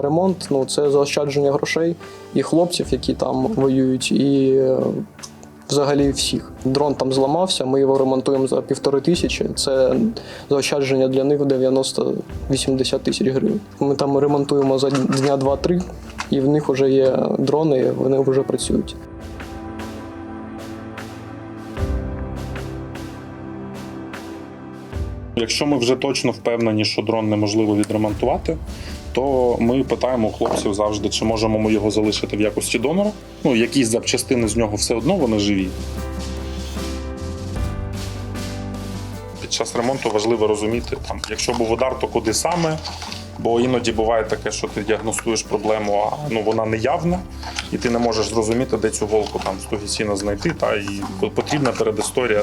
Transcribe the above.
Ремонт ну це заощадження грошей і хлопців, які там воюють, і е, взагалі всіх. Дрон там зламався, ми його ремонтуємо за півтори тисячі. Це заощадження для них 90-80 тисяч гривень. Ми там ремонтуємо за дня два-три, і в них вже є дрони, вони вже працюють. Якщо ми вже точно впевнені, що дрон неможливо відремонтувати, то ми питаємо хлопців завжди, чи можемо ми його залишити в якості донора. Ну, якісь запчастини з нього все одно вони живі. Під час ремонту важливо розуміти, там, якщо був удар, то куди саме. Бо іноді буває таке, що ти діагностуєш проблему, а ну вона неявна, і ти не можеш зрозуміти, де цю голку там професійно знайти. Та і потрібна передісторія